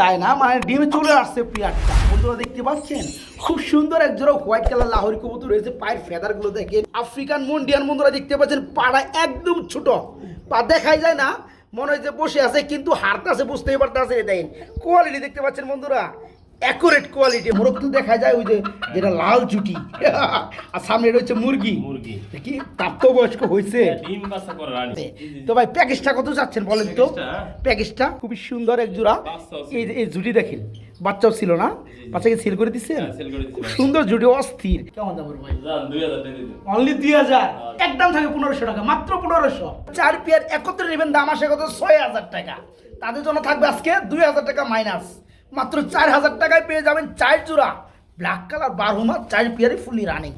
তাই না? মানে ডিম চলে আসছে প্লেয়ারটা বন্ধুরা, দেখতে পাচ্ছেন? খুব সুন্দর এক জোড়া হোয়াইট কালার লাহোরি কবুতর রয়েছে পায়ের ফেদারগুলো দেখেন। আফ্রিকান মন্ডিয়ান বন্ধুরা, দেখতে পাচ্ছেন? পাড়া একদম ছোট। পা দেখাই যায় না। মনে হয় যে বসে আছে, কিন্তু হারতাছে, বুঝতেই পারতেছে। দেখেন কোয়ালিটি দেখতে পাচ্ছেন বন্ধুরা। অ্যাকুরেট কোয়ালিটি মোরগ তো দেখা যায় ওই যে যেটা লাল জুটি আর সামনে রয়েছে মুরগি। মুরগি। কি? প্রাপ্তবয়স্ক হয়েছে। ডিম বাচ্চা করে রানি। তো ভাই প্যাকেজটা কত যাচ্ছেন বলেন তো? প্যাকেজটা? খুবই সুন্দর এক জোড়া। এই যে- এই জুটি দেখেন। বাচ্চাও ছিল না? বাচ্চাকে সিল করে দিচ্ছেন? হ্যাঁ, খুব সুন্দর জুটি অস্থির। কেমন দাম ভাই? অনলি দুই হাজার একদম থাকে পনেরোশো টাকা মাত্র পনেরোশো। চার পেয়ার একত্রে নেবেন দাম আসে কত? ছয় হাজার টাকা। তাদের জন্য থাকবে আজকে দুই হাজার টাকা মাইনাস মাত্র চার হাজার টাকায় পেয়ে যাবেন চার জোড়া ব্ল্যাক কালার বারহুমা চার পেয়ারে ফুলি রানিং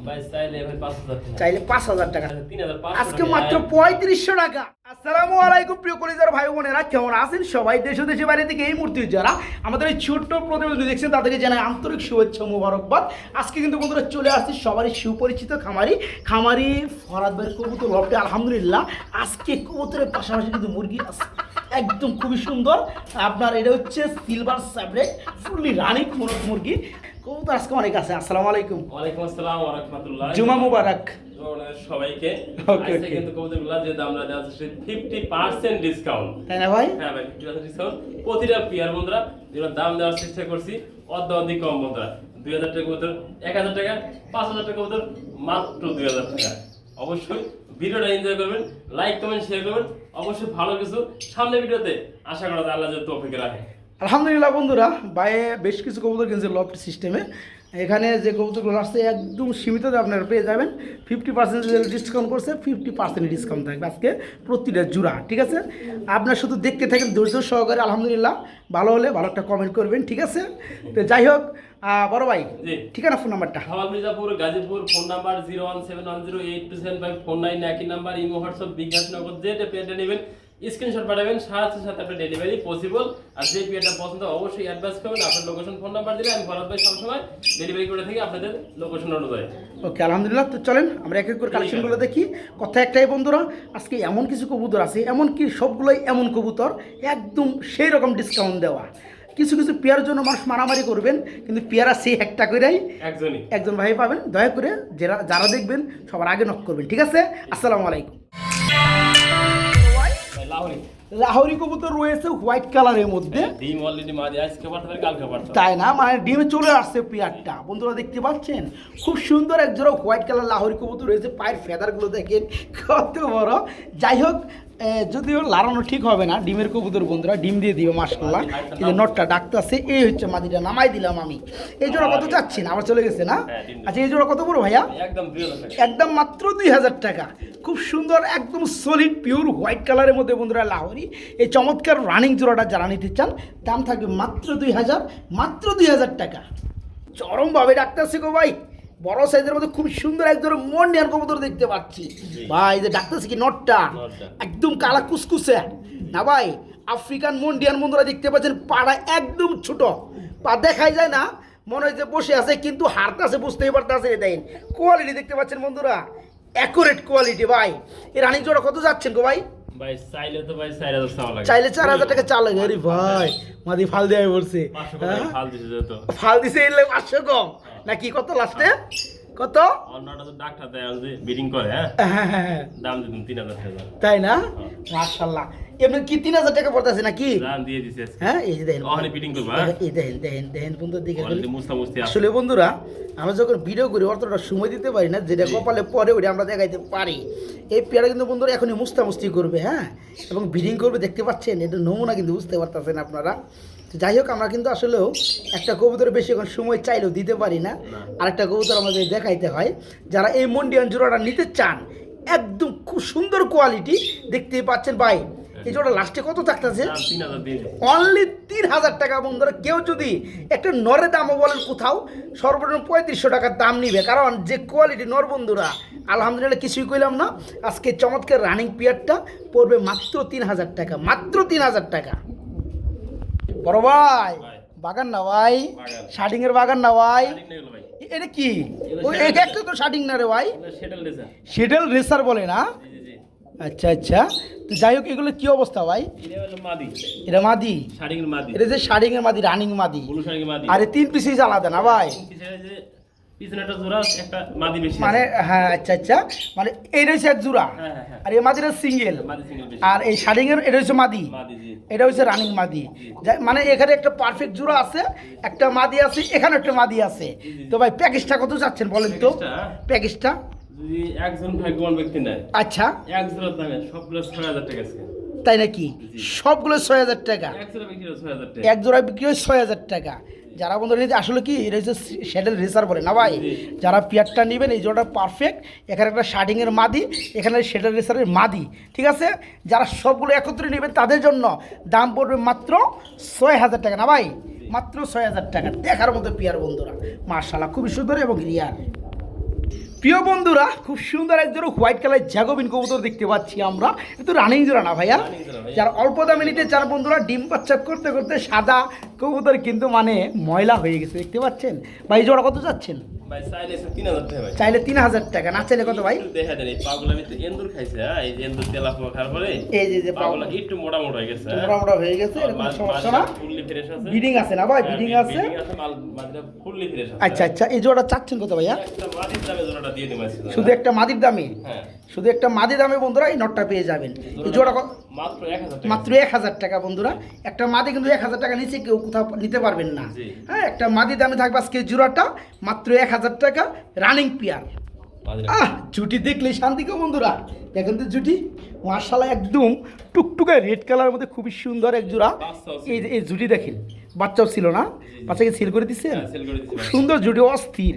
চাইলে পাঁচ হাজার টাকা। হাজার আজকে মাত্র পঁয়ত্রিশশো টাকা। আসসালামু আলাইকুম প্রিয় কলিজার ভাই বোনেরা কেমন আছেন সবাই? দেশ ও দেশের বাইরে থেকে এই মুহূর্তে যারা আমাদের এই ছোট্ট প্রতিবেদন দেখছেন তাদেরকে জানাই আন্তরিক শুভেচ্ছা মুবারকবাদ। আজকে কিন্তু বন্ধুরা চলে আসছি সবারই সুপরিচিত খামারি খামারি ফরাদ ভাই কবুতর লপটে আলহামদুলিল্লাহ আজকে কবুতরের পাশাপাশি কিন্তু মুরগি আছে। একদম খুবই সুন্দর। আপনার এটা হচ্ছে সিলভার স্যাবরেট ফুললি রানিং মুরগি। কবুতর আজকে অনেক আছে আসসালামু আলাইকুম। ওয়ালাইকুম আসসালাম ওয়া রাহমাতুল্লাহ। জুমা মুবারক। সবাইকে। আজকে কিন্তু কবুতরগুলো যে হচ্ছে ফিফটি পার্সেন্ট ডিসকাউন্ট তাই না ভাই? হ্যাঁ ভাই ফিফটি পার্সেন্ট ডিসকাউন্ট প্রতিটা পিয়ার বন্ধুরা যেগুলো দাম দেওয়ার চেষ্টা করছি অর্ধ অধিক কম বন্ধুরা। দুই হাজার টাকা কবুতর এক হাজার টাকা পাঁচ হাজার টাকা কবুতর মাত্র দুই হাজার টাকা। অবশ্যই ভিডিওটা এনজয় করবেন লাইক কমেন্ট শেয়ার করবেন। অবশ্যই ভালো কিছু সামনে ভিডিওতে আশা করা আল্লাহ তো তৌফিক রাখে। আলহামদুলিল্লাহ বন্ধুরা বাইরে বেশ কিছু কবুতর কিনছে লফট সিস্টেমে। এখানে যে কবুতরগুলো আসছে একদম সীমিত আপনারা পেয়ে যাবেন। ফিফটি পার্সেন্ট ডিসকাউন্ট করছে ফিফটি পার্সেন্ট ডিসকাউন্ট থাকবে আজকে প্রতিটা জোড়া ঠিক আছে? আপনার শুধু দেখতে থাকেন ধৈর্য সহকারে আলহামদুলিল্লাহ ভালো হলে ভালো একটা কমেন্ট করবেন ঠিক আছে? তো যাই হোক বড় ভাই ঠিকানা ফোন নাম্বারটা হাওয়াল Mirzapur Gazipur phone number zero one seven one zero eight two seven five four nine একই number imo WhatsApp bKash Nagad যেটা পেয়ারটা নেবেন। স্ক্রিনশট পাঠাবেন সাথে সাথে আপনার ডেলিভারি পসিবল আর যে পেয়ারটা পছন্দ অবশ্যই অ্যাডভান্স করবেন। আপনার লোকেশন ফোন নাম্বার দিলে আমি ফরাদ ভাই সবসময় ডেলিভারি করে থাকি আপনাদের লোকেশন অনুযায়ী। ওকে আলহামদুলিল্লাহ। তো চলেন আমরা এক এক করে কালেকশনগুলো দেখি। কথা একটাই বন্ধুরা আজকে এমন কিছু কবুতর আছে এমন কি সবগুলোই এমন কবুতর একদম সেই রকম ডিসকাউন্ট দেওয়া। কিছু কিছু পেয়ার জন্য মানুষ মারামারি করবেন কিন্তু পেয়ারা সেই একটা করেই একজনই। একজন ভাই পাবেন। দয়া করে যারা যারা দেখবেন সবার আগে নক করবেন। ঠিক আছে? আসসালামু আলাইকুম। লাহোরি। লাহোরি কবুতর রয়েছে হোয়াইট কালারের মধ্যে। ডিম অলরেডি মাঝে আজকে পাঠ করে কালকে পাঠ তাই না? মানে ডিমে চলে আসছে পেয়ারটা। বন্ধুরা দেখতে পাচ্ছেন? খুব সুন্দর এক জোড়া হোয়াইট কালার লাহোরি কবুতর রয়েছে। পায়ের ফেদারগুলো দেখেন কত বড়। যাই হোক যদিও লাড়ানো ঠিক হবে না ডিমের কবুতর বন্ধুরা ডিম দিয়ে দিবে মাসকুল্লাহ কিন্তু নটটা ডাকতেছে এই হচ্ছে মাদিটা নামাই দিলাম আমি। এই জোড়া কত চাচ্ছি না আবার চলে গেছে না? হ্যাঁ। আচ্ছা এই জোড়া কত বড় ভাইয়া? একদম মাত্র দুই হাজার টাকা। খুব সুন্দর একদম সলিড পিওর হোয়াইট কালারের মধ্যে বন্ধুরা লাহরি। এই চমৎকার রানিং জোড়াটা যারা নিতে চান দাম থাকবে মাত্র দুই হাজার মাত্র দুই হাজার টাকা। চরমভাবে ডাক্তার গো ভাই। বড় সাইজের মধ্যে খুব সুন্দর এক ধরনের মন নেয়ার কবুতর দেখতে পাচ্ছি। ভাই যে ডাক্তার কি নটটা। একদম কালা কুসকুসে। না ভাই আফ্রিকান মন্ডিয়ান বন্ধুরা দেখতে পাচ্ছেন পাড়া একদম ছোট। পা দেখাই যায় না মনে হয় যে বসে আছে কিন্তু হারতে আছে বুঝতেই পারতেছে দেখেন কোয়ালিটি দেখতে পাচ্ছেন বন্ধুরা অ্যাকুরেট কোয়ালিটি ভাই। এই রানিং জোড়া কত যাচ্ছেন গো ভাই? ভাই চাইলে তো ভাই চার হাজার চাওয়া লাগে। চাইলে চার হাজার টাকা চাল লাগে। আরে ভাই মাদি ফাল দিয়ে বলছে। হ্যাঁ? ফাল দিছে যেত ফাল দিছে এলে পাঁচশো কম। নাকি কত লাস্টে? কত? অন্যটা তো ডাক্তার দেয় যে বিডিং করে হ্যাঁ? হ্যাঁ হ্যাঁ দাম টাকা তাই না? এমনি কি তিন হাজার টাকা পড়তেছে নাকি? দাম দিয়ে দিছে হ্যাঁ এই যে দেখেন। ওখানে বিডিং করবা? এই দেখেন দেখেন দেখেন বন্ধুর দিকে অলরেডি মুস্তা মুস্তি আছে। আসলে বন্ধুরা আমরা যখন ভিডিও করি অতটা সময় দিতে পারি না যেটা কপালে পরে ওটা আমরা দেখাইতে পারি। এই পেয়ারা কিন্তু বন্ধুরা এখনই মুস্তামুস্তি করবে হ্যাঁ? এবং বিডিং করবে দেখতে পাচ্ছেন এটা নমুনা কিন্তু বুঝতে পারতেছেন আপনারা। যাই হোক আমরা কিন্তু আসলেও একটা কবুতর বেশি এখন সময় চাইলেও দিতে পারি না। আরেকটা কবুতর আমাদের দেখাইতে হয় যারা এই মন্ডিয়ান জোড়াটা নিতে চান একদম খুব সুন্দর কোয়ালিটি দেখতেই পাচ্ছেন ভাই। এই জোড়া লাস্টে কত থাকতেছে। অনলি তিন হাজার টাকা বন্ধুরা কেউ যদি একটা নরের দামও বলেন কোথাও সর্বনিম্ন পঁয়ত্রিশশো টাকার দাম নিবে। কারণ যে কোয়ালিটি নর বন্ধুরা আলহামদুলিল্লাহ কিছুই কইলাম না। আজকে চমৎকার রানিং পিয়ারটা পড়বে মাত্র তিন হাজার টাকা মাত্র তিন হাজার টাকা। বড় ভাই। বাগান না ভাই। শার্টিং এর বাগান না ভাই। এটা কি? ওই এটা একটা তো শার্টিং না রে ভাই। সেটেল রেসার বলে না। আচ্ছা আচ্ছা। তো যাই হোক এগুলো কি অবস্থা ভাই? এটা মাদি। এটা যে শাড়িং এর মাদি। রানিং মাদি। আরে তিন পিসেই আলাদা না ভাই? জোড়া একটা মাদি বেশি মানে হ্যাঁ আচ্ছা আচ্ছা। মানে এইটা হচ্ছে জোড়া। হ্যাঁ হ্যাঁ হ্যাঁ। আর এই মাদিটা সিঙ্গেল আর এই শাড়িং এর এটা হচ্ছে মাদি। এটা হচ্ছে রানিং মাদি। মানে এখানে একটা পারফেক্ট জোড়া আছে একটা মাদি আছে এখানে একটা মাদি আছে। তো ভাই প্যাকেজটা কত চাচ্ছেন বলেন তো? প্যাকেজটা? প্যাকেজটা যদি একজন ভাগ্যবান ব্যক্তি নেয় আচ্ছা। এক জোড়ার দামে সবগুলো ছয় হাজার টাকা আছে তাই নাকি? সবগুলো ছয় হাজার টাকা। এক জোড়া বিক্রি ছয় হাজার টাকা। এক জোড়া বিক্রি ছয় হাজার টাকা। যারা বন্ধুরা নিতে আসলে কি এটা হচ্ছে শ্যাডেল রেসার বলে। না ভাই? যারা পেয়ারটা নেবেন এই জোড়াটা পারফেক্ট এখানে একটা শার্টিংয়ের মাদি এখানে শ্যাডেল রেসারের মাদি। ঠিক আছে? যারা সবগুলো একত্রে নেবেন তাদের জন্য দাম পড়বে মাত্র ছয় হাজার টাকা। না ভাই? মাত্র ছয় হাজার টাকা। দেখার মতো পেয়ার বন্ধুরা। মার্শাল্লাহ খুবই সুন্দর এবং রিয়ার প্রিয় বন্ধুরা খুব সুন্দর একজন হোয়াইট কালার জ্যাগোবিন কবুতর দেখতে পাচ্ছি আমরা। কিন্তু রানিং জোড়া না ভাইয়া? যার অল্প দামে নিতে চার বন্ধুরা ডিম বাচ্চা করতে করতে সাদা কবুতর কিন্তু মানে ময়লা হয়ে গেছে দেখতে পাচ্ছেন? ভাই এই জোড়া কত চাচ্ছেন? ভাই চাইলে তিন হাজার টাকা না চাইলে কত ভাই? দেখা দেন এই পাগলা ভিতরে এন্দুর খাইছে হ্যাঁ? এই যে এন্দুর তেলা পোকা খাওয়ার পরে এই যে যে পাগলা একটু মোটা মোটা হয়ে গেছে হ্যাঁ? মোটা মোটা হয়ে গেছে এরকম সমস্যা না? মাছটা আছে। না ভাই? হ্যাঁ, আছে? মাল- আছে। আচ্ছা আচ্ছা এই জোড়া চাচ্ছেন কত ভাইয়া? একটা মাটির দামে জোড়াটা দিয়ে দিবো শুধু একটা মাদির দামি হ্যাঁ। শুধু একটা মাদি দামে বন্ধুরা এই নটটা পেয়ে যাবেন। এই জোড়া মাত্র এক হাজার টাকা। বন্ধুরা। একটা মাদি কিন্তু এক হাজার টাকা নিচে কেউ কোথাও নিতে পারবেন না। হ্যাঁ একটা মাদি দামে থাকবে আজকে জোড়াটা মাত্র এক হাজার টাকা রানিং পিয়ার আহ জুটি দেখলে শান্তি গো বন্ধুরা। দেখেন তো জুটি মার্শাল্লাহ একদম টুকটুকে রেড কালার মধ্যে খুবই সুন্দর এক জোড়া। এই যে- এই জুটি দেখেন। বাচ্চাও ছিল না? বাচ্চাকে সেল করে দিচ্ছেন হ্যাঁ, খুব সুন্দর জুটি অস্থির।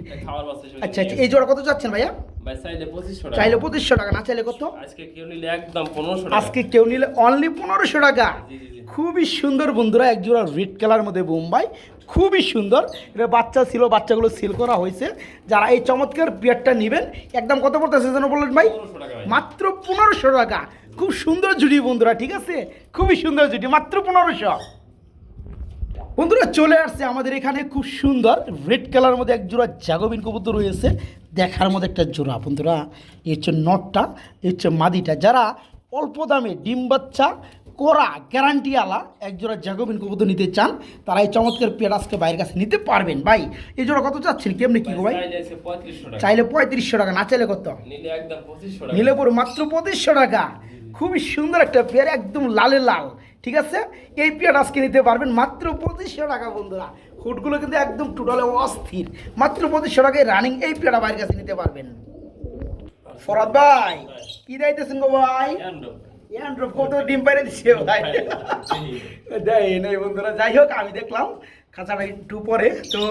আচ্ছা আচ্ছা এই জোড়া কত চাচ্ছেন ভাইয়া? চাইলে পঁচিশশো টাকা। না চাইলে কত? আজকে কেউ নিলে একদম পনেরোশো আজকে কেউ নিলে অনলি পনেরোশো টাকা। খুবই সুন্দর বন্ধুরা এক জোড়া রেড কালার মধ্যে বোম্বাই। খুবই সুন্দর। এটা বাচ্চা ছিল বাচ্চাগুলো সেল করা হয়েছে। যারা এই চমৎকার পিয়ারটা নেবেন একদম কত পড়তেছে যেন বললেন ভাই? মাত্র পনেরোশো টাকা। খুব সুন্দর জুটি বন্ধুরা ঠিক আছে? খুবই সুন্দর জুটি মাত্র পনেরোশো। বন্ধুরা, চলে আসছে আমাদের এখানে খুব সুন্দর রেড কালার মধ্যে এক জোড়া জাগবিন কবুতর রয়েছে। দেখার মধ্যে একটা জোড়া, বন্ধুরা। এর হচ্ছে নটটা, এর হচ্ছে মাদিটা। যারা অল্প দামে ডিম বাচ্চা করা গ্যারান্টি আলা এক জোড়া জাগবিন কবুতর নিতে চান তারা এই চমৎকার পেয়ার আজকে বাইরের কাছে নিতে পারবেন। ভাই এই জোড়া কত চাচ্ছেন? কেমনি কি গো ভাই? চাইলে পঁয়ত্রিশশো টাকা। না চাইলে কত? নিলে পরে মাত্র পঁচিশশো টাকা। খুবই সুন্দর একটা পেয়ার একদম লালে লাল ঠিক আছে? এই পেয়ার আজকে নিতে পারবেন মাত্র পঁচিশশো টাকা বন্ধুরা। হুটগুলো কিন্তু একদম টোটালে অস্থির। মাত্র পঁচিশশো টাকায় রানিং এই পেয়ারা বাইরের কাছে নিতে পারবেন। ফরাদ ভাই কি দাইতেছেন গো ভাই? কত ডিম পাইরে দিচ্ছে ভাই। দেয় নেই বন্ধুরা যাই হোক আমি দেখলাম খাঁচাটা একটু পরে। তো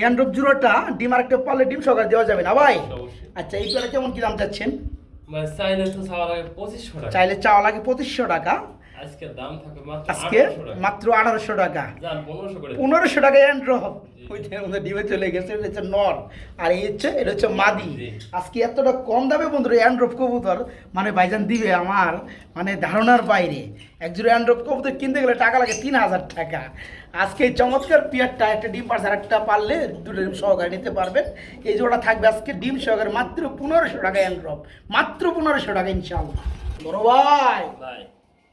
অ্যান্ড্রপ জুড়োটা ডিম আর একটা পারলে ডিম সকাল দেওয়া যাবে না ভাই? আচ্ছা এই পেয়ারা কেমন কি দাম চাচ্ছেন? চাইলে চাওয়া লাগে পঁচিশশো টাকা। চাইলে চাওয়া লাগে পঁচিশশো টাকা। আজকে দাম থাকবে মাত্র আঠারোশো টাকা। পনেরোশো পনেরোশো টাকা অ্যান্ড্রপ ওইটার মধ্যে ডিমে চলে গেছে এটা হচ্ছে নর। আর এই হচ্ছে এটা হচ্ছে মাদি। আজকে এতটা কম দামে বন্ধুরা অ্যান্ড্রপ কবুতর মানে ভাইজান দিবে আমার মানে ধারণার বাইরে। একজোড়া অ্যান্ড্রপ কবুতর কিনতে গেলে টাকা লাগে তিন হাজার টাকা। আজকে এই চমৎকার পিয়ারটা একটা ডিম আর একটা পারলে দুটো ডিম সহকারে নিতে পারবেন। এই জোড়া থাকবে আজকে ডিম সহকারে মাত্র পনেরোশো টাকা অ্যান্ড্রপ মাত্র পনেরোশো টাকা ইনশাল্লাহ বড় ভাই। ভাই।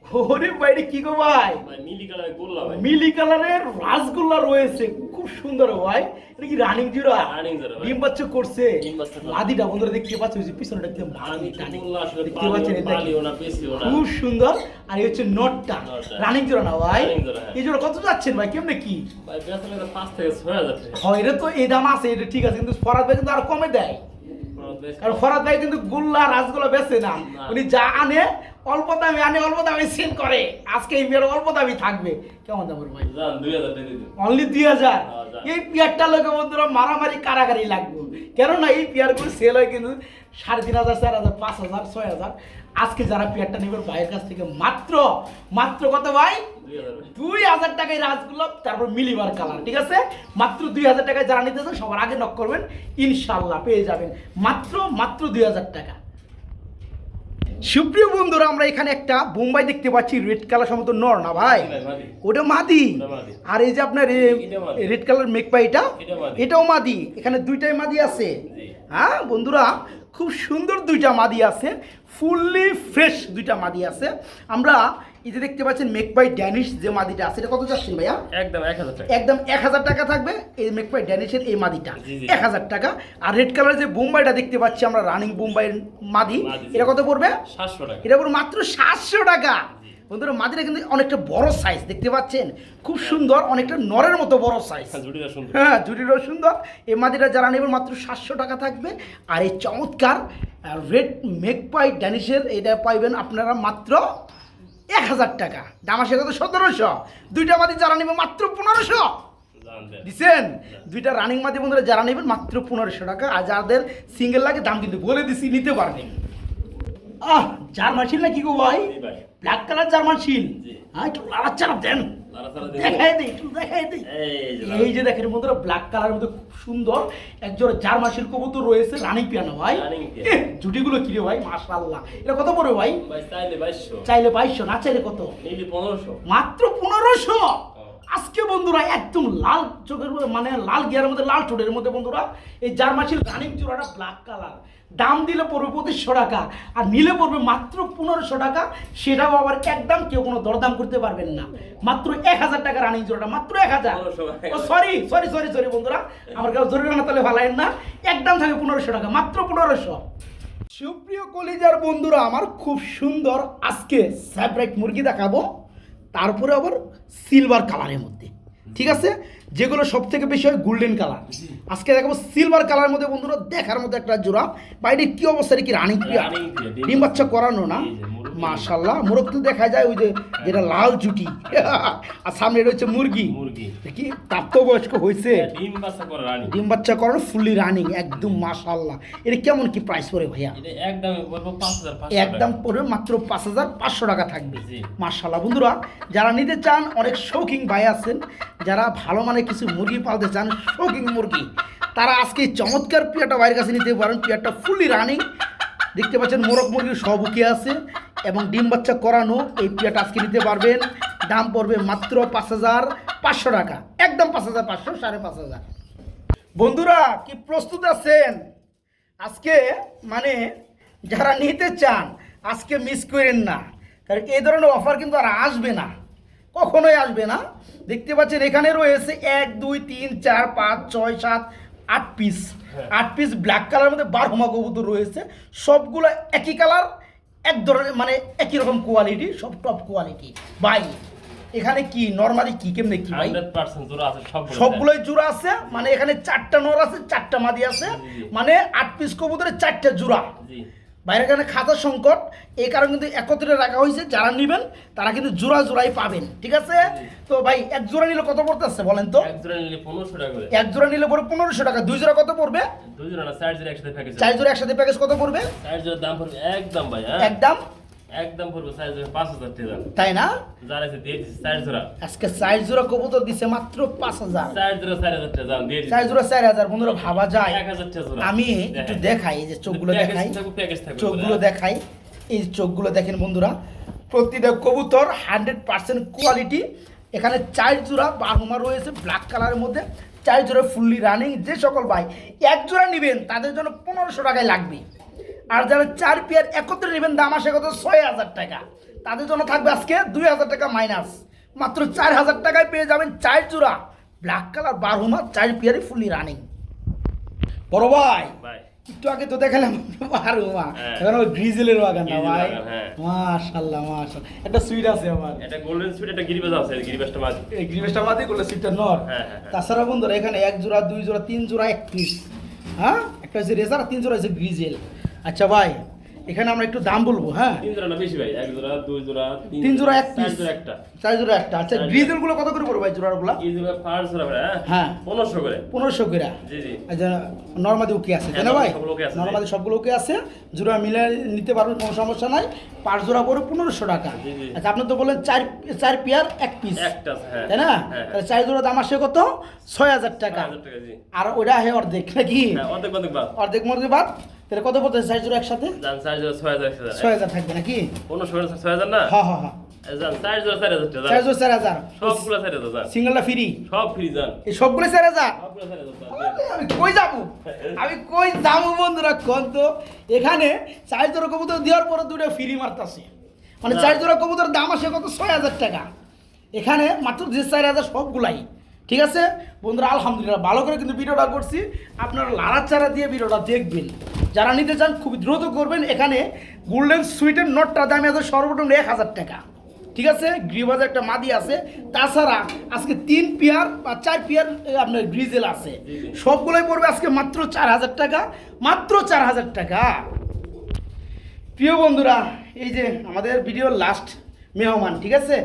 ওরে বাইরে কি গো ভাই? ভাই নীলি কালার গোল্লা ভাই। মিলি কালারের রাসগোল্লা রয়েছে খুব সুন্দর ভাই। এটা কি রানিং জুড়া? জোড়া ডিম বাচ্চা করছে। বন্ধুরা দেখতে পাচ্ছ যে পিছনে দেখতে আমি তো গোল্লা আসলে দেখতে পাচ্ছেন এটা কি? পালিও না, পেছিও না। খুব সুন্দর। আর এই হচ্ছে নটটা। রানিং জোড়া না ভাই? হ্যাঁ। এই জোড়া কত যাচ্ছেন ভাই কেমনে কি? ভাই লাগে পাঁচ থেকে ছয় হাজার টাকা। হয় এটা তো এই দাম আছে এটা ঠিক আছে কিন্তু ফরাদ ভাই কিন্তু আরও কমে দেয়। কারণ ফরাদ ভাই কিন্তু গোল্লা রাসগোল্লা বেচে না। উনি যা আনে অল্প দামে আনে অল্প দামে সেল করে। আজকে এই মেয়ের অল্প দামই থাকবে। কেমন দাম ভাই? অনলি দুই হাজার হ্যাঁ, এই পেয়ারটা লোকে বন্ধুরা মারামারি কারাগারি লাগবে। কেননা এই পেয়ারগুলো সেল হয় কিন্তু সাড়ে তিন হাজার চার হাজার পাঁচ হাজার ছয় হাজার। আজকে যারা পেয়ারটা নেবেন ভাইয়ের কাছ থেকে মাত্র মাত্র কত ভাই? দুই হাজার ভাই। দুই হাজার টাকায় রাজগোলাপ তারপর মিলিবার কালার ঠিক আছে? মাত্র দুই হাজার টাকায় যারা নিতে চান সবার আগে নক করবেন। ইনশাল্লাহ পেয়ে যাবেন। মাত্র মাত্র দুই হাজার টাকা। সুপ্রিয় বন্ধুরা আমরা এখানে একটা বোম্বাই দেখতে পাচ্ছি রেড কালার সম্ভবত নর না ভাই? ওটা মাদি? আর এই যে আপনার রেড কালার মেকপা এটা? এটাও মাদি। এখানে দুইটাই মাদি আছে। হ্যাঁ বন্ধুরা খুব সুন্দর দুইটা মাদি আছে। ফুললি ফ্রেশ দুইটা মাদি আছে। আমরা এই যে দেখতে পাচ্ছেন মেক বাই ড্যানিশ যে মাদিটা আছে এটা কত যাচ্ছেন ভাইয়া? একদম এক হাজার টাকা। একদম এক হাজার টাকা থাকবে এই মেকপাই ড্যানিশের এই মাদিটা। এক হাজার টাকা। আর রেড কালার যে বোম্বাইটা দেখতে পাচ্ছি আমরা রানিং বোম্বাইয়ের মাদি এটা কত পড়বে? সাতশো টাকা। এটা পড়বে মাত্র সাতশো টাকা। বন্ধুরা মাদিটা কিন্তু অনেকটা বড় সাইজ দেখতে পাচ্ছেন? খুব সুন্দর অনেকটা নরের মতো বড় সাইজ হ্যাঁ, সুন্দর। হ্যাঁ জুটিরও সুন্দর। এই মাদিটা যারা নেবেন মাত্র সাতশো টাকা থাকবে। আর এই চমৎকার রেড মেক পাই ড্যানিশের এটা পাইবেন আপনারা মাত্র এক হাজার টাকা। দামাসে কত? সতেরোশো। দুইটা মাদি যারা নেবে মাত্র পনেরোশো। দিচ্ছেন দিছেন? দুইটা রানিং মাদি বন্ধুরা যারা নেবেন মাত্র পনেরোশো টাকা। আর যাদের সিঙ্গেল লাগে দাম কিন্তু বলে দিছি নিতে পারবেন। আহ জার্মান শিল না কি গো ভাই? ব্ল্যাক কালার জার্মান শিল। হ্যাঁ একটু লাড়া চাড়া দেন লাড়াচাড়া দিন। দেখাই দিই একটু দেখাই দিই। এই যে দেখেন বন্ধুরা ব্ল্যাক কালারের মধ্যে খুব সুন্দর একজন জার্মাসির কবুতর রয়েছে রানিং পিয়ানো ভাই। Running piano. এহ, জুটিগুলো কি রে ভাই মাশাআল্লাহ। এটা কত পড়বে ভাই? ভাই চাইলে বাইশশো। চাইলে বাইশশো না চাইলে কত? পনেরোশো। মাত্র পনেরোশো! আজকে বন্ধুরা একদম লাল চোখের মানে লাল গিয়ারের মধ্যে লাল ঠোঁটের মধ্যে বন্ধুরা এই জার্মাসির রানিং চূড়াটা ব্ল্যাক কালার দাম দিলে পড়বে পঁচিশশো টাকা আর নিলে পড়বে মাত্র পনেরোশো টাকা সেটাও আবার একদম কেউ কোনো দরদাম করতে পারবেন না। মাত্র এক হাজার টাকা রানিং চূড়াটা মাত্র এক হাজার। ও সরি সরি সরি সরি বন্ধুরা আমার কাছে জরুরি না তাহলে ভালাইন না। একদম থাকে পনেরোশো টাকা মাত্র পনেরোশো। সুপ্রিয় কলিজার বন্ধুরা আমার খুব সুন্দর আজকে স্যাব্রাইট মুরগি দেখাবো তারপরে আবার সিলভার কালারের মধ্যে। ঠিক আছে? যেগুলো সব থেকে বেশি হয় গোল্ডেন কালার আজকে দেখাবো সিলভার কালার মধ্যে বন্ধুরা দেখার মতো একটা জোড়া। বাইরে কি অবস্থা কি রানিং ডিম বাচ্চা করানো না। মাশাল্লাহ মোরগ তো দেখা যায় ওই যে যেটা লাল জুটি আর সামনে হচ্ছে মুরগি। মুরগি। কি প্রাপ্তবয়স্ক হয়েছে। ডিম বাচ্চা করে রানি। ডিম বাচ্চা করানো ফুললি রানিং একদম মাশাল্লাহ এটা কেমন কি প্রাইস পড়ে ভাইয়া? একদম একদম পড়বে মাত্র পাঁচ হাজার পাঁচশো টাকা থাকবে। জি। মার্শাল্লাহ বন্ধুরা যারা নিতে চান অনেক শৌখিন ভাই আছেন যারা ভালো মানে কিছু মুরগি পালতে চান শৌখিন মুরগি তারা আজকে চমৎকার পিয়াটা বাইরের কাছে নিতে পারেন। পিয়াটা ফুললি রানিং দেখতে পাচ্ছেন মোরগ মুরগির সব উকে আছে এবং ডিম বাচ্চা করানো এই পিয়াটা আজকে নিতে পারবেন। দাম পড়বে মাত্র পাঁচ হাজার পাঁচশো টাকা। একদম পাঁচ হাজার পাঁচশো, সাড়ে পাঁচ হাজার। বন্ধুরা, কি প্রস্তুত আছেন? আজকে মানে যারা নিতে চান, আজকে মিস করেন না। কারণ এই ধরনের অফার কিন্তু আর আসবে না। কখনোই আসবে না। দেখতে পাচ্ছেন এখানে রয়েছে এক, দুই, তিন, চার, পাঁচ, ছয়, সাত, আট পিস আট পিস ব্ল্যাক কালার মধ্যে বারহমা কবুতর রয়েছে। সবগুলো একই কালার এক ধরনের মানে একই রকম কোয়ালিটি সব টপ কোয়ালিটি বাই এখানে কি নর্মালি কি কেমনে কি ভাই? হান্ড্রেড পার্সেন্ট জোড়া আছে সব সবগুলোই জোড়া আছে মানে এখানে চারটা নর আছে চারটা মাদি আছে। মানে আট পিস কবুতরের চারটা জোড়া। জি। বাইরে কারণে খাতার সংকট এই কারণে কিন্তু একত্রে রাখা হয়েছে যারা নিবেন তারা কিন্তু জোড়া জোড়াই পাবেন ঠিক আছে? তো ভাই এক জোড়া নিলে কত পড়তে আসছে বলেন তো? এক জোড়া নিলে পনেরোশো টাকা এক জোড়া নিলে পরে পনেরোশো টাকা দুই জোড়া কত পড়বে? দুই জোড়া না চার জোড়া একসাথে প্যাকেজ চার জোড়া একসাথে প্যাকেজ কত পড়বে? চার জোড়া দাম পড়বে একদম ভাই হ্যাঁ। একদম। একদম পড়বে চার জোড়া পাঁচ হাজার টাকা। তাই না? যার আছে দিয়ে দিচ্ছি চার জোড়া। আজকে চার জোড়া কবুতর দিছে মাত্র পাঁচ হাজার। চার জোড়া চার হাজার টাকা দাম দিয়ে চার দিচ্ছি জোড়া চার হাজার বন্ধুরা ভাবা যায়। এক হাজার টাকা জোড়া। আমি একটু দেখাই এই যে চোখগুলো দেখাই। চোখগুলো দেখাই। এই চোখগুলো দেখেন বন্ধুরা প্রতিটা কবুতর হান্ড্রেড পার্সেন্ট কোয়ালিটি এখানে চার জোড়া বারহুমা রয়েছে ব্ল্যাক কালারের মধ্যে। চার জোড়া ফুললি রানিং যে সকল ভাই এক জোড়া নেবেন তাদের জন্য পনেরোশো টাকায় লাগবে। আর যারা চার পেয়ার একত্রে নেবেন দাম আসে কত? ছয় হাজার টাকা। তাদের জন্য থাকবে আজকে দুই হাজার টাকা মাইনাস মাত্র চার হাজার টাকায় পেয়ে যাবেন চার জোড়া ব্ল্যাক কালার বারহুমা চার পেয়ারই ফুলি রানিং বড় ভাই একটু আগে তো দেখালাম আরও মা হ্যাঁ। এখন ওই গ্রিজেলের বাগান না ভাই? হ্যাঁ। মাশাআল্লাহ মাশাআল্লাহ। একটা সুইট আছে আমার। এটা গোল্ডেন সুইট একটা গিরিবাজ আছে গিরিবাজটা মাঝে এই গ্রিভেসটা মাঝে করলে সুইটটা নর। হ্যাঁ। তাছাড়া বন্ধুরা এখানে এক জোড়া দুই জোড়া তিন জোড়া এক পিস হ্যাঁ? একটা হচ্ছে রেজার তিন জোড়া হচ্ছে গ্রিজেল আচ্ছা ভাই এখানে আমরা একটু দাম বলব হ্যাঁ? তিন জোড়া না বেশি ভাই? এক জোড়া দুই জোড়া তিন জোড়া এক পিস জোড়া একটা। চার জোড়া একটা। আচ্ছা গ্রিজেলগুলো কত করে পড়বে ভাই জোড়াগুলো? এই জোড়া পাঁচ জোড়া ভাই হ্যাঁ? হ্যাঁ। পনেরোশো করে। পনেরোশো করে। জি জি। আচ্ছা নর্মাদি ওকে আছে তাই না হ্যাঁ, ভাই? জি। সবগুলো ওকে আছে। জোড়া মিলে নিতে পারবেন কোনো সমস্যা নাই। পাঁচ জোড়া পরে পনেরোশো টাকা। জি, জি। আচ্ছা আপনি তো বলেন চার চার পেয়ার এক পিস একটা হ্যাঁ। তাই না? হ্যাঁ তাহলে চার জোড়া দাম আসে কত? ছয় হাজার টাকা। হাজার টাকা জি। আর ওটা হে অর্ধেক নাকি? হ্যাঁ অর্ধেক অর্ধেক বাদ। অর্ধেক মধ্যে বাদ। তাহলে কত পড়তেছে? সাইজ জোড়া একসাথে? যান চার জোড়া ছয় হাজার ছয় হাজার। থাকবে নাকি? পনেরোশো করে ছয় হাজার না? হ্যাঁ হ্যাঁ হ্যাঁ। চার চার চার চার চার চার চার আমি কই যাব? আমি কই যাব বন্ধুরা কোন তো? এখানে চার জোড়া কবুতর দেওয়ার পরে দুটো ফ্রি মারতাছে। মানে চার জোড়া কবুতর দাম আসে কত? ছয় হাজার টাকা। এখানে মাত্র যে চার হাজার সবগুলাই। ঠিক আছে? বন্ধুরা, আলহামদুলিল্লাহ, ভালো করে কিন্তু ভিডিওটা করছি। আপনারা লাড়া চারা দিয়ে ভিডিওটা দেখবেন। যারা নিতে চান খুব দ্রুত করবেন। এখানে গোল্ডেন সুইটের নটটা দামে আছে সর্বপ্রথম এক হাজার টাকা। ঠিক আছে? গ্রিবাজের একটা মাদি আছে। তাছাড়া আজকে তিন পিয়ার বা চার পিয়ার আপনার গ্রিজেল আছে। সবগুলোই পড়বে আজকে মাত্র চার হাজার টাকা। মাত্র চার হাজার টাকা। প্রিয় বন্ধুরা, এই যে আমাদের ভিডিওর লাস্ট মেহমান, ঠিক আছে?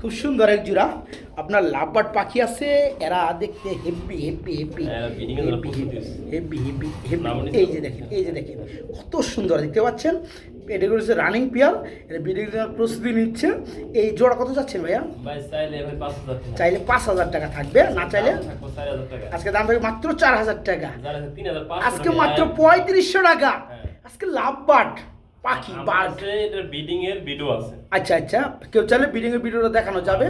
খুব সুন্দর এক জোড়া। আপনার লাভবাট পাখি আছে এরা দেখতে প্রস্তুতি আছে। হেভি হেভি হেভি নাম নিতে এই যে দেখেন এই যে দেখেন কত সুন্দর দেখতে পাচ্ছেন। এটা করেছে রানিং পেয়ার এটা ব্রিডিং প্রস্তুতি নিচ্ছে। এই জোড়া কত যাচ্ছেন ভাইয়া? চাইলে পাঁচ হাজার টাকা। থাকবে না চাইলে? আজকে দাম থাকবে মাত্র চার হাজার টাকা। আজকে মাত্র পঁয়ত্রিশশো টাকা। হ্যাঁ। আজকে লাভ বাট পাখি বার্ড এটা বিডিং এর ভিডিও আছে। আচ্ছা আচ্ছা। কেউ চাইলে বিডিং এর ভিডিওটা দেখানো যাবে।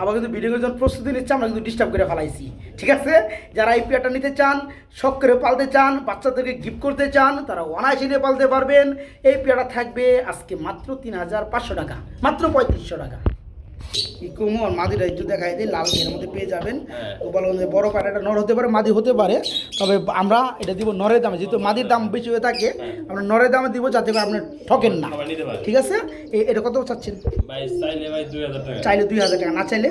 আমরা কিন্তু বিডিং এর জন্য প্রস্তুতি নিচ্ছে আমরা কিন্তু ডিস্টার্ব করে ফেলাইছি। ঠিক আছে? যারা এই পেয়ারটা নিতে চান শখ করে পালতে চান বাচ্চাদেরকে গিফট করতে চান তারা অনায়াসে নিয়ে পালতে পারবেন। এই পেয়ারটা থাকবে আজকে মাত্র তিন হাজার পাঁচশো টাকা। মাত্র পঁয়ত্রিশশো টাকা। কুমোর মাদিটা একটু দেখাই দিই লাল এর মধ্যে পেয়ে যাবেন। হ্যাঁ। গোপালগঞ্জে বড় পাটাটা নর হতে পারে মাদি হতে পারে তবে আমরা এটা দিব নরের দামে। যেহেতু মাদির দাম বেশি হয়ে থাকে হ্যাঁ। আমরা নরের দামে দিব যাতে করে আপনি ঠকেন না। পারে। ঠিক আছে? এটা কত চাচ্ছেন? চাইলে দুই হাজার টাকা। না চাইলে?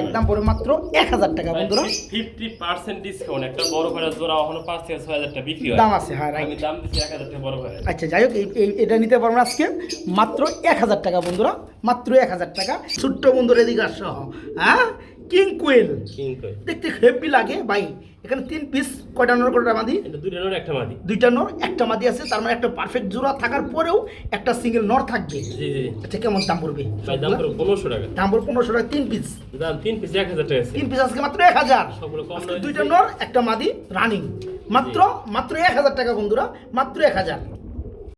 একদম পড়ে মাত্র এক হাজার টাকা বন্ধুরা। ফিফটি পার্সেন্ট ডিসকাউন্ট একটা বড় জোড়া এখনও পাঁচ থেকে ছয় হাজার টাকা বিক্রি দাম আছে হ্যাঁ রাইট দাম দিচ্ছি এক হাজার টাকা বড় আচ্ছা যাই হোক এটা নিতে পারবেন আজকে মাত্র এক হাজার টাকা বন্ধুরা। মাত্র এক হাজার টাকা। ছোট্ট বন্ধুর এদিকে আসো হ্যাঁ? কিং কিন্তু দেখতে হেভি লাগে ভাই। এখানে তিন পিস কয়টা নর কয়টা মাদি? দুইটা নোট একটা মাদি। দুইটা নর একটা মাদি আছে তার মানে একটা পারফেক্ট জোড়া থাকার পরেও একটা সিঙ্গেল নর থাকবে। আচ্ছা কেমন দাম পড়বে? দাম পড়বে পনেরোশো টাকা। দাম পড়বে পনেরোশো টাকা তিন পিস দাম তিন পিস এক হাজার টাকা তিন পিস আজকে মাত্র এক হাজার। দুইটা নর একটা মাদি রানিং মাত্র মাত্র এক হাজার টাকা বন্ধুরা। মাত্র এক হাজার।